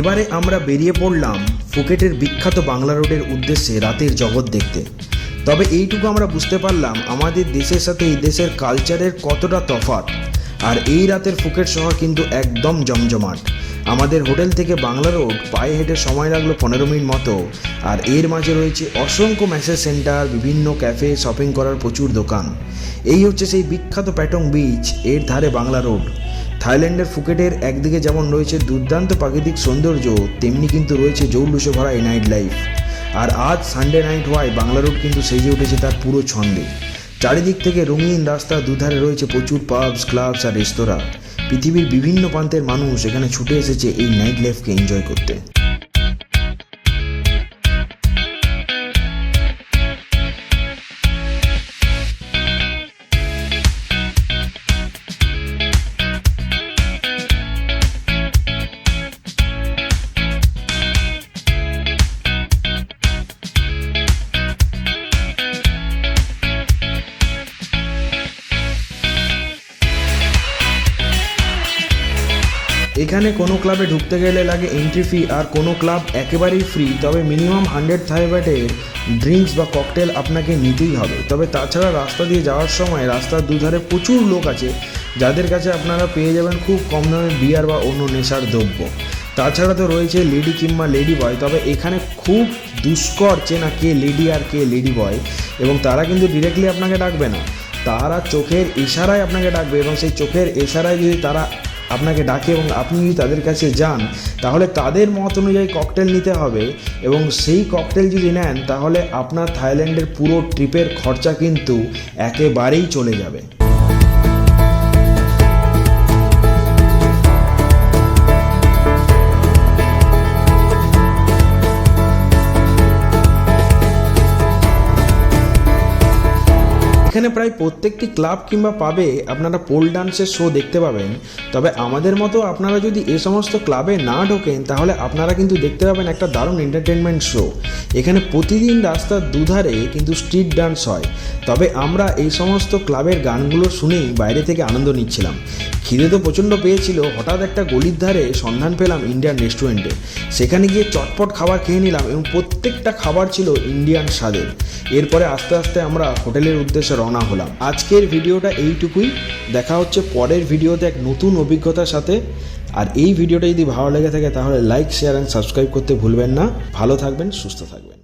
এবারে আমরা বেরিয়ে পড়লাম ফুকেটের বিখ্যাত বাংলা রোডের উদ্দেশ্যে রাতের জগৎ দেখতে। তবে এইটুকু আমরা বুঝতে পারলাম আমাদের দেশের সাথে এই দেশের কালচারের কতটা তফাত আর এই রাতের ফুকেট শহর কিন্তু একদম জমজমাট। আমাদের হোটেল থেকে বাংলা রোড পায়ে হেঁটে সময় লাগল পনেরো মিনিট মতো। আর এর মাঝে রয়েছে অসংখ্য ম্যাসেজ সেন্টার, বিভিন্ন ক্যাফে, শপিং করার প্রচুর দোকান। এই হচ্ছে সেই বিখ্যাত প্যাটং বিচ, এর ধারে বাংলা রোড। থাইল্যান্ডের ফুকেটের একদিকে যেমন রয়েছে দুর্দান্ত প্রাকৃতিক সৌন্দর্য, তেমনি কিন্তু রয়েছে জৌলুসে ভরা এই নাইট লাইফ আর আজ সানডে নাইট হওয়ায় বাংলা রোড কিন্তু সেজে উঠেছে তার পুরো ছন্দে। চারিদিক থেকে রঙিন রাস্তা, দুধারে রয়েছে প্রচুর পাবস ক্লাবস আর রেস্তোরাঁ পৃথিবীর বিভিন্ন প্রান্তের মানুষ এখানে ছুটে এসেছে এই নাইট লাইফকে এনজয় করতে। এখানে কোনো ক্লাবে ঢুকতে গেলে লাগে এন্ট্রি ফি আর কোনো ক্লাব একেবারেই ফ্রি তবে মিনিমাম হান্ড্রেড থাইব্যাটের ড্রিঙ্কস বা ককটেল আপনাকে নিতেই হবে। তবে তাছাড়া রাস্তা দিয়ে যাওয়ার সময় রাস্তার দুধারে প্রচুর লোক আছে, যাদের কাছে আপনারা পেয়ে যাবেন খুব কম দামে বিয়ার বা অন্য নেশার দ্রব্য। তাছাড়া তো রয়েছে লেডি কিংবা লেডি বয় তবে এখানে খুব দুষ্কর চেনা কে লেডি আর কে লেডি বয় এবং তারা কিন্তু ডিরেক্টলি আপনাকে ডাকবে না। তারা চোখের ইশারায় আপনাকে ডাকবে, এবং সেই চোখের ইশারায় যদি তারা আপনাকে ডাকে এবং আপনি যদি তাদের কাছে যান, তাহলে তাদের মত অনুযায়ী ককটেল নিতে হবে এবং সেই ককটেল যদি নেন, তাহলে আপনার থাইল্যান্ডের পুরো ট্রিপের খরচা কিন্তু একেবারেই চলে যাবে। এখানে প্রায় প্রত্যেকটি ক্লাব কিংবা পাবে আপনারা পোল ডান্সের শো দেখতে পাবেন। তবে আমাদের মতো আপনারা যদি এ সমস্ত ক্লাবে না ঢোকেন, তাহলে আপনারা কিন্তু দেখতে পাবেন একটা দারুণ এন্টারটেনমেন্ট শো এখানে প্রতিদিন রাস্তার দুধারে কিন্তু স্ট্রিট ডান্স হয়। তবে আমরা এই সমস্ত ক্লাবের গানগুলো শুনেই বাইরে থেকে আনন্দ নিচ্ছিলাম। খিদে তো প্রচণ্ড পেয়েছিল, হঠাৎ একটা গলির ধারে সন্ধান পেলাম ইন্ডিয়ান রেস্টুরেন্টে। সেখানে গিয়ে চটপট খাবার খেয়ে নিলাম এবং প্রত্যেকটা খাবার ছিল ইন্ডিয়ান স্বাদের। এরপরে আস্তে আস্তে আমরা হোটেলের উদ্দেশ্যে রওনা হলাম। আজকের ভিডিওটা এইটুকুই। দেখা হচ্ছে পরের ভিডিওতে এক নতুন অভিজ্ঞতার সাথে। আর এই ভিডিওটা যদি ভালো লেগে থাকে, তাহলে লাইক শেয়ার অ্যান্ড সাবস্ক্রাইব করতে ভুলবেন না। ভালো থাকবেন, সুস্থ থাকবেন।